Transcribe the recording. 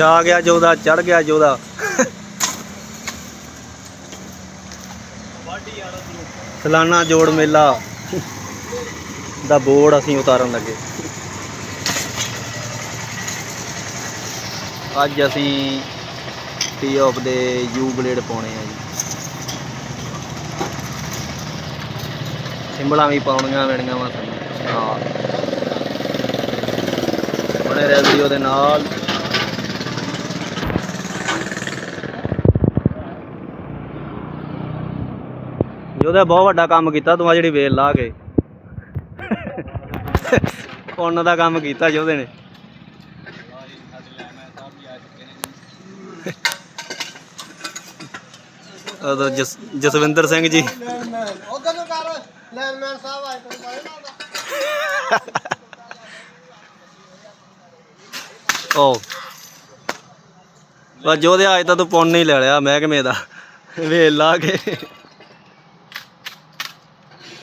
ਛਾ ਗਿਆ ਜੋਦਾ, ਚੜ ਗਿਆ ਜੋਦਾ। ਸਲਾਨਾ ਜੋੜ ਮੇਲਾ ਦਾ ਬੋਰਡ ਅਸੀਂ ਉਤਾਰਨ ਲੱਗੇ। ਅੱਜ ਅਸੀਂ ਟੀ ਆਫ ਦੇ ਯੂ ਬਲੇਡ ਪਾਉਣੇ ਆ ਜੀ। ਸਿੰਬਲਾਂ ਵੀ ਪਾਉਣੀਆਂ ਪੈਣੀਆਂ ਵਾ ਸਾਨੂੰ। ਹਾਂ। ਬਣੇ ਰਹਿ ਵੀਡੀਓ ਦੇ ਨਾਲ। ਉਹਦਾ ਬਹੁਤ ਵੱਡਾ ਕੰਮ ਕੀਤਾ, ਤੂੰ ਆ ਜਿਹੜੀ ਵੇਲ ਲਾ ਕੇ। ਪੁੰਨ ਦਾ ਕੰਮ ਕੀਤਾ ਜੋਦੇ ਨੇ। ਉਦੋਂ ਜਸ, ਜਸਵਿੰਦਰ ਸਿੰਘ ਜੀ। ਉਧਰ ਨੂੰ ਕਰ ਲੈਨਮੈਨ ਸਾਹਿਬ ਆਏ ਤੈਨੂੰ ਪਤਾ ਨਾ ਓ ਬਸ ਜੋਦੇ ਅੱਜ ਤਾਂ ਤੂੰ ਪੁੰਨ ਹੀ ਲੈ ਲਿਆ, ਮਹਿਕਮੇ ਦਾ। ਵੇਲ ਲਾ ਕੇ।